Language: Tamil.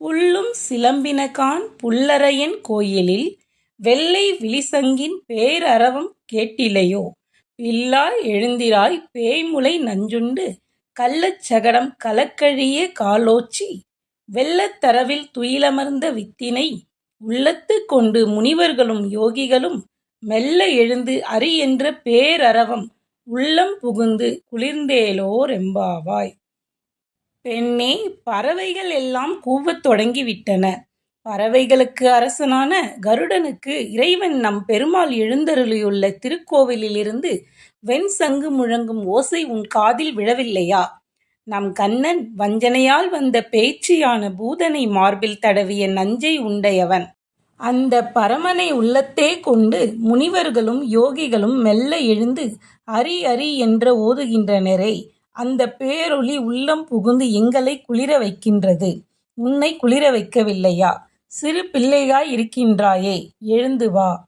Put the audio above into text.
புல்லும் சிலம்பினகான் புல்லரையன் கோயிலில் வெள்ளை விழிசங்கின் பேரரவம் கேட்டிலையோ? பில்லாய் எழுந்திராய் பேய்முலை நஞ்சுண்டு கள்ளச் சகடம் கலக்கழிய காலோச்சி? வெள்ளத் தரவில் துயிலமர்ந்த வித்தினை உள்ளத்து கொண்டு முனிவர்களும் யோகிகளும் மெல்ல எழுந்து அரி என்ற பேரரவம் உள்ளம் புகுந்து குளிர்ந்தேலோ ரெம்பாவாய்? பெண்ணே பறவைகள் எல்லாம் கூவத் தொடங்கிவிட்டன. பறவைகளுக்கு அரசனான கருடனுக்கு இறைவன் நம் பெருமாள் எழுந்தருளியுள்ள திருக்கோவிலிலிருந்து வெண் சங்கு முழங்கும் ஓசை உன் காதில் விழவில்லையா? நம் கண்ணன் வஞ்சனையால் வந்த பேச்சியான பூதனை மார்பில் தடவிய நஞ்சை உண்டையவன் அந்த பரமனை உள்ளத்தே கொண்டு முனிவர்களும் யோகிகளும் மெல்ல எழுந்து அரி அரி என்று ஓதுகின்றனரே அந்தப் பேரொளி உள்ளம் புகுந்து எங்களை குளிர வைக்கின்றது. உன்னை குளிர வைக்கவில்லையா? சிறு பிள்ளையாய் இருக்கின்றாயே எழுந்து வா.